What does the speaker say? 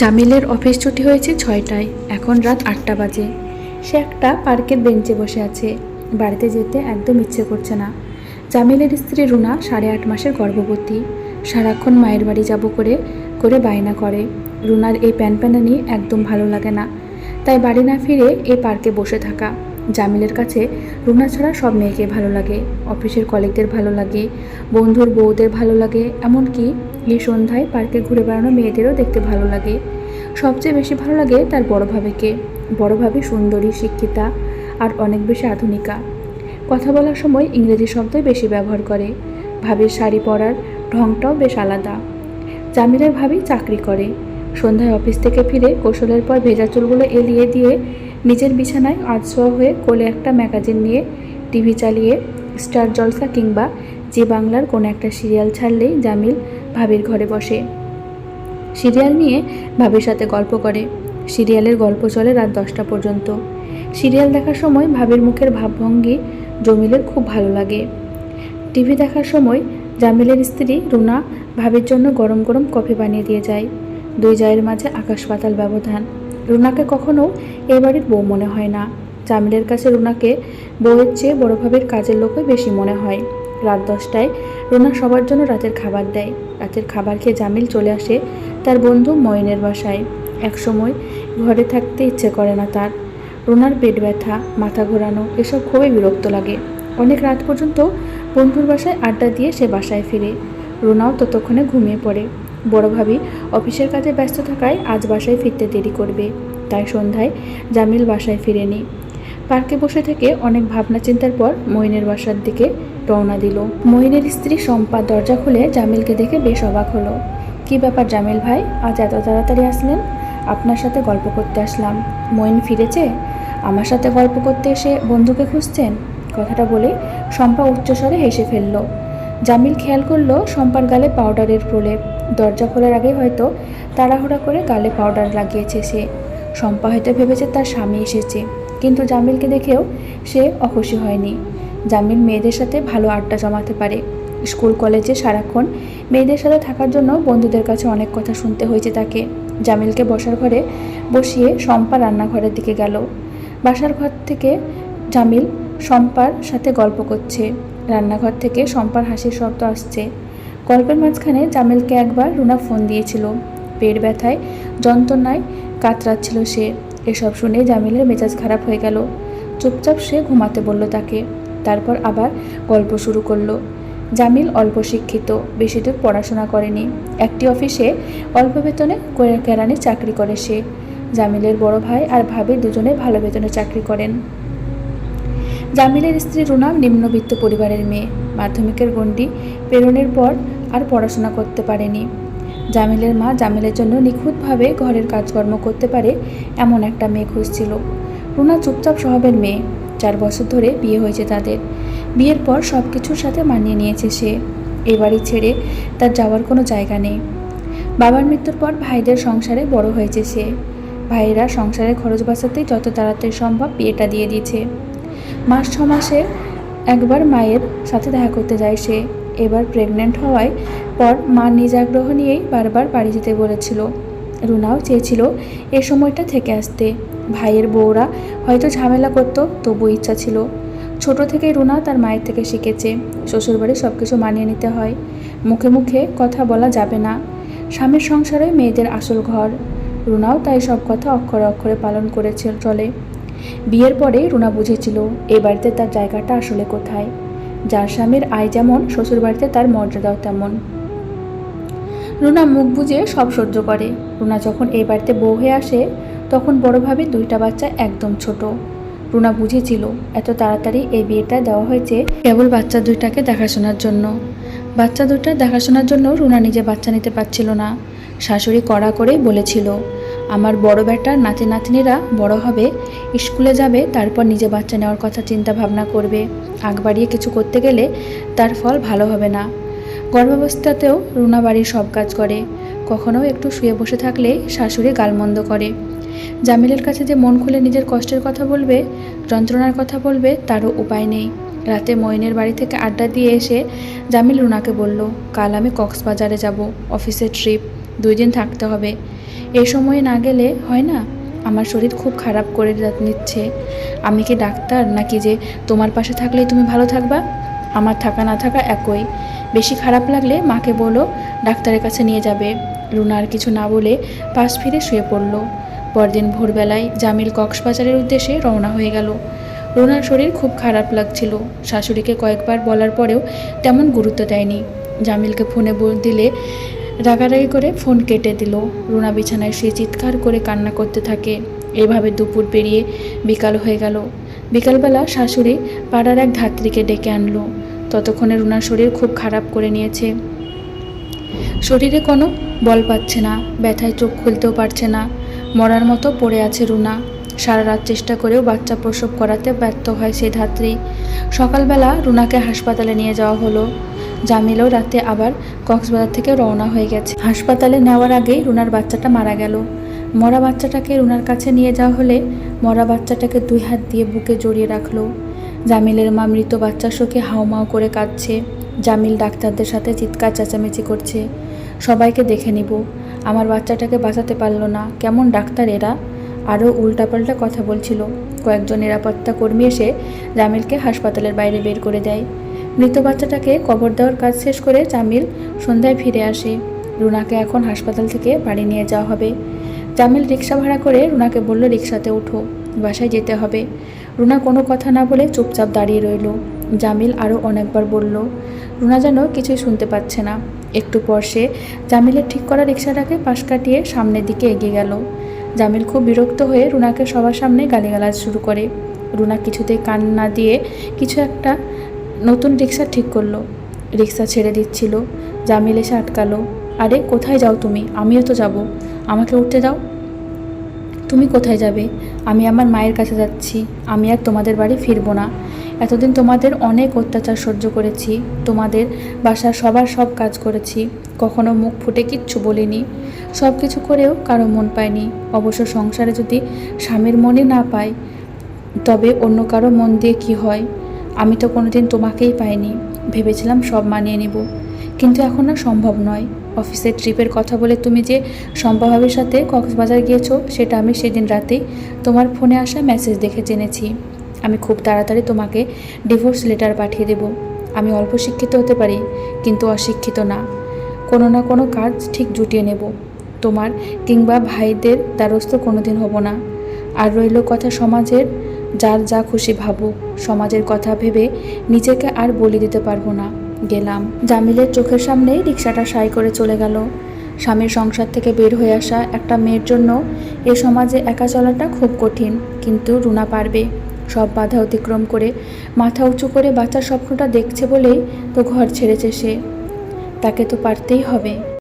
জামিলের office ছুটি হয়েছে ছয়টায়। এখন রাত আটটা বাজে। সে একটা পার্কের বেঞ্চে বসে আছে। বাড়িতে যেতে একদম ইচ্ছে করছে না। জামিলের স্ত্রী রুনা সাড়ে আট মাসের গর্ভবতী। সারাক্ষণ মায়ের বাড়ি যাব করে করে বায়না করে। রুনার এই প্যান প্যানানি একদম ভালো লাগে না। তাই বাড়ি না ফিরে এই পার্কে বসে থাকা। জামিলের কাছে রুনা ছাড়া সব মেয়েকে ভালো লাগে। অফিসের কলিগদের ভালো লাগে। বন্ধুর বউদের ভালো লাগে। এমনকি এই সন্ধ্যায় পার্কে ঘুরে বেড়ানো মেয়েদেরও দেখতে ভালো লাগে। সবচেয়ে বেশি ভালো লাগে তার বড় ভাবিকে। বড় ভাবি সুন্দরী, শিক্ষিতা আর অনেক বেশি আধুনিকা। কথা বলার সময় ইংরেজি শব্দই বেশি ব্যবহার করে। ভাবির শাড়ি পরার ঢংটাও বেশ আলাদা। জামিলের ভাবি চাকরি করে। সন্ধ্যায় অফিস থেকে ফিরে কৌশলের পর ভেজা চুলগুলো এলিয়ে দিয়ে নিজের বিছানায় আধশোয়া হয়ে কোলে একটা ম্যাগাজিন নিয়ে টিভি চালিয়ে স্টার জলসা কিংবা জি বাংলার কোনো একটা সিরিয়াল ছাড়লেই জামিল ভাবির ঘরে বসে। সিরিয়াল নিয়ে ভাবির সাথে গল্প করে। সিরিয়ালের গল্প চলে রাত দশটা পর্যন্ত। সিরিয়াল দেখার সময় ভাবির মুখের ভাবভঙ্গি জমিলের খুব ভালো লাগে। টিভি দেখার সময় জামিলের স্ত্রী রুনা ভাবির জন্য গরম গরম কফি বানিয়ে দিয়ে যায়। দুই জায়ের মাঝে আকাশ পাতাল ব্যবধান। রুনাকে কখনো এই বাড়ির বউ মনে হয় না। জামিলের কাছে রুনাকে বউয়ের চেয়ে বড় ভাবের কাজের লোকই বেশি মনে হয়। রাত দশটায় রোনা সবার জন্য রাতের খাবার দেয়। রাতের খাবার খেয়ে জামিল চলে আসে তার বন্ধু ময়নের বাসায়। একসময় ঘরে থাকতে ইচ্ছে করে না তার। রোনার পেট ব্যথা, মাথা ঘোরানো এসব খুবই বিরক্ত লাগে। অনেক রাত পর্যন্ত বন্ধুর বাসায় আড্ডা দিয়ে সে বাসায় ফিরে। রোনাও ততক্ষণে ঘুমিয়ে পড়ে। বড় ভাবি অফিসের কাজে ব্যস্ত থাকায় আজ বাসায় ফিরতে দেরি করবে। তাই সন্ধ্যায় জামিল বাসায় ফিরেনি। পার্কে বসে থেকে অনেক ভাবনা চিন্তার পর মইনের বাসার দিকে রওনা দিল। মইনের স্ত্রী শম্পা দরজা খুলে জামিলকে দেখে বেশ অবাক হলো। কি ব্যাপার জামিল ভাই? আজ এত তাড়াতাড়ি আসলেন? আপনার সাথে গল্প করতে আসলাম। মইন ফিরেছে? আমার সাথে গল্প করতে এসে বন্ধুকে খুঁজছেন? কথাটা বলে শম্পা উচ্চস্বরে হেসে ফেলল। জামিল খেয়াল করল শম্পার গালে পাউডারের প্রলেপ। দরজা খোলার আগে হয়তো তাড়াহুড়া করে গালে পাউডার লাগিয়েছে সে। শম্পা হয়তো ভেবেছে তার স্বামী এসেছে। কিন্তু জামিলকে দেখেও সে অখুশি হয়নি। জামিল মেয়েদের সাথে ভালো আড্ডা জমাতে পারে। স্কুল, কলেজে সারাক্ষণ মেয়েদের সাথে থাকার জন্য বন্ধুদের কাছে অনেক কথা শুনতে হয়েছে তাকে। জামিলকে বসার ঘরে বসিয়ে শম্পা রান্নাঘরের দিকে গেল। বাসার ঘর থেকে জামিল শম্পার সাথে গল্প করছে। রান্নাঘর থেকে শম্পার হাসির শব্দ আসছে। গল্পের মাঝখানে জামিলকে একবার রুনা ফোন দিয়েছিল। পেট ব্যথায়, যন্ত্রণায় কাতরাচ্ছিল সে। এসব শুনে জামিলের মেজাজ খারাপ হয়ে গেল। চুপচাপ সে ঘুমাতে বলল তাকে। তারপর আবার গল্প শুরু করল। জামিল অল্প শিক্ষিত, বেশি দূর পড়াশোনা করেনি। একটি অফিসে অল্প বেতনে কেরানি চাকরি করে সে। জামিলের বড় ভাই আর ভাবি দুজনে ভালো বেতনে চাকরি করেন। জামিলের স্ত্রী রুনা নিম্নবিত্ত পরিবারের মেয়ে। মাধ্যমিকের গণ্ডি প্রেরণের পর আর পড়াশোনা করতে পারেনি। জামিলের মা জামিলের জন্য নিখুঁতভাবে ঘরের কাজকর্ম করতে পারে এমন একটা মেয়ে খুঁজছিল। রুনা চুপচাপ স্বভাবের মেয়ে। চার বছর ধরে বিয়ে হয়েছে তাদের। বিয়ের পর সব কিছুর সাথে মানিয়ে নিয়েছে সে। এ বাড়ি ছেড়ে তার যাওয়ার কোনো জায়গা নেই। বাবার মৃত্যুর পর ভাইদের সংসারে বড় হয়েছে সে। ভাইয়েরা সংসারে খরচ বাঁচাতেই যত তাড়াতাড়ি সম্ভব বিয়েটা দিয়ে দিয়েছে। মাস ছ মাসে একবার মায়ের সাথে দেখা করতে যায় সে। এবার প্রেগনেন্ট হওয়ায় পর মা নিজ আগ্রহ নিয়েই বারবার বাড়ি যেতে বলেছিল। রুনাও চেয়েছিল এ সময়টা থেকে আসতে। ভাইয়ের বউরা হয়তো ঝামেলা করতো তবু ইচ্ছা ছিল। ছোট থেকেই রুনা তার মায়ের থেকে শিখেছে শ্বশুরবাড়ি সব কিছু মানিয়ে নিতে হয়। মুখে মুখে কথা বলা যাবে না। স্বামীর সংসারে মেয়েদের আসল ঘর। রুনাও তাই সব কথা অক্ষরে অক্ষরে পালন করেছে চলে। বিয়ের পরে রুনা বুঝেছিল, এ বাড়িতে তার জায়গাটা আসলে কোথায়। যার স্বামীর আয় যেমন, শ্বশুরবাড়িতে তার মর্যাদাও তেমন। রুনা মুখ বুঝে সব সহ্য করে। রুনা যখন এই বাড়িতে বউ হয়ে আসে, তখন বড়োভাবে দুইটা বাচ্চা একদম ছোট। রুনা বুঝেছিল, এত তাড়াতাড়ি এই বিয়েটা দেওয়া হয়েছে কেবল বাচ্চা দুইটাকে দেখাশোনার জন্য। বাচ্চা দুইটা দেখাশোনার জন্য রুনা নিজে বাচ্চা নিতে পারছিল না। শাশুড়ি কড়া করেই বলেছিল, আমার বড় বেটার নাতি নাতনিরা বড় হবে, স্কুলে যাবে, তারপর নিজে বাচ্চা নেওয়ার কথা চিন্তা ভাবনা করবে। আগ বাড়িয়ে কিছু করতে গেলে তার ফল ভালো হবে না। গর্ভাবস্থাতেও রুনা বাড়ির সব কাজ করে। কখনো একটু শুয়ে বসে থাকলে শাশুড়ি গালমন্দ করে। জামিলের কাছে যে মন খুলে নিজের কষ্টের কথা বলবে, যন্ত্রণার কথা বলবে, তারও উপায় নেই। রাতে ময়নের বাড়ি থেকে আড্ডা দিয়ে এসে জামিল রুনাকে বলল, কাল আমি কক্সবাজারে যাব, অফিসের ট্রিপ, দুই দিন থাকতে হবে। এ সময়ে না গেলে হয় না? আমার শরীর খুব খারাপ করে নিচ্ছে আমি কি ডাক্তার? নাকি যে তোমার পাশে থাকলেই তুমি ভালো থাকবা? আমার থাকা না থাকা একই। বেশি খারাপ লাগলে মাকে বলো, ডাক্তারের কাছে নিয়ে যাবে। রুনা আর কিছু না বলে পাশ ফিরে শুয়ে পড়ল। পরদিন ভোরবেলায় জামিল কক্সবাজারের উদ্দেশ্যে রওনা হয়ে গেল। রুনার শরীর খুব খারাপ লাগছিল। শাশুড়িকে কয়েকবার বলার পরেও তেমন গুরুত্ব দেয়নি। জামিলকে ফোনে দিলে রাগারাগি করে ফোন কেটে দিল। রুনা বিছানায় সে চিৎকার করে কান্না করতে থাকে। এভাবে দুপুর পেরিয়ে বিকাল হয়ে গেল। বিকালবেলা শাশুড়ি পাড়ার এক ধাত্রীকে ডেকে আনলো। ততক্ষণে রুনার শরীর খুব খারাপ করে নিয়েছে। শরীরে কোনো বল পাচ্ছে না, ব্যথায় চোখ খুলতেও পারছে না। মরার মতো পড়ে আছে রুনা। সারা রাত চেষ্টা করেও বাচ্চা প্রসব করাতে ব্যর্থ হয় সেই ধাত্রী। সকালবেলা রুনাকে হাসপাতালে নিয়ে যাওয়া হলো। জামিলও রাতে আবার কক্সবাজার থেকে রওনা হয়ে গেছে। হাসপাতালে নেওয়ার আগেই রুনার বাচ্চাটা মারা গেল। মরা বাচ্চাটাকে রুনার কাছে নিয়ে যাওয়া হলে মরা বাচ্চাটাকে দুই হাত দিয়ে বুকে জড়িয়ে রাখল। জামিলের মা মৃত বাচ্চার শোকে হাউমাউ করে কাঁদছে। জামিল ডাক্তারদের সাথে চিৎকার চেঁচামেচি করছে। সবাইকে দেখে নিব। আমার বাচ্চাটাকে বাঁচাতে পারল না। কেমন ডাক্তার এরা? আরও উল্টাপাল্টা কথা বলছিল। কয়েকজন নিরাপত্তা কর্মী এসে জামিলকে হাসপাতালের বাইরে বের করে দেয়। মৃত বাচ্চাটাকে কবর দেওয়ার কাজ শেষ করে জামিল সন্ধ্যায় ফিরে আসে। রুনাকে এখন হাসপাতাল থেকে বাড়ি নিয়ে যাওয়া হবে। জামিল রিক্সা ভাড়া করে রুনাকে বলল রিক্সাতে ওঠো, বাসায় যেতে হবে। রুনা কোনো কথা না বলে চুপচাপ দাঁড়িয়ে রইল। জামিল আরও অনেকবার বলল, রুনা যেন কিছুই শুনতে পাচ্ছে না। একটু পর সে জামিলের ঠিক করা রিক্সাটাকে পাশ কাটিয়ে সামনের দিকে এগিয়ে গেল। জামিল খুব বিরক্ত হয়ে রুনাকে সবার সামনে গালিগালাজ শুরু করে। রুনা কিছুতেই কান না দিয়ে কিছু একটা নতুন রিক্সা ঠিক করল। রিক্সা ছেড়ে দিচ্ছিল। জামিল এসে আটকালো। আরে কোথায় যাও তুমি? আমিও তো যাব। আমাকে উঠতে দাও। তুমি কোথায় যাবে? আমি আমার মায়ের কাছে যাচ্ছি। আমি আর তোমাদের বাড়ি ফিরবো না। এতদিন তোমাদের অনেক অত্যাচার সহ্য করেছি। তোমাদের বাসার সবার সব কাজ করেছি। কখনো মুখ ফুটে কিচ্ছু বলিনি। সব কিছু করেও কারও মন পায়নি। অবশ্য সংসারে যদি স্বামীর মনে না পায়, তবে অন্য কারও মন দিয়ে কি হয়? আমি তো কোনোদিন তোমাকেই পাইনি। ভেবেছিলাম সব মানিয়ে নেব। কিন্তু এখন আর সম্ভব নয়। অফিসের ট্রিপের কথা বলে তুমি যে সম্ভবের সাথে কক্সবাজার গিয়েছো, সেটা আমি সেদিন রাতেই তোমার ফোনে আসা মেসেজ দেখে জেনেছি। আমি খুব তাড়াতাড়ি তোমাকে ডিভোর্স লেটার পাঠিয়ে দেব। আমি অল্প শিক্ষিত হতে পারি, কিন্তু অশিক্ষিত না। কোনো না কোনো কাজ ঠিক জুটিয়ে নেব। তোমার কিংবা ভাইদের দ্বারস্থ কোনোদিন হব না। আর রইল কথা সমাজের, যার যা খুশি ভাবুক। সমাজের কথা ভেবে নিজেকে আর বলি দিতে পারব না। গেলাম। জামিলের চোখের সামনেই রিক্সাটা সাই করে চলে গেল। স্বামীর সংসার থেকে বের হয়ে আসা একটা মেয়ের জন্য এ সমাজে একা চলাটা খুব কঠিন, কিন্তু রুনা পারবে। সব বাধা অতিক্রম করে মাথা উঁচু করে বাচ্চার স্বপ্নটা দেখছে বলেই তো ঘর ছেড়েছে সে। তাকে তো পারতেই হবে।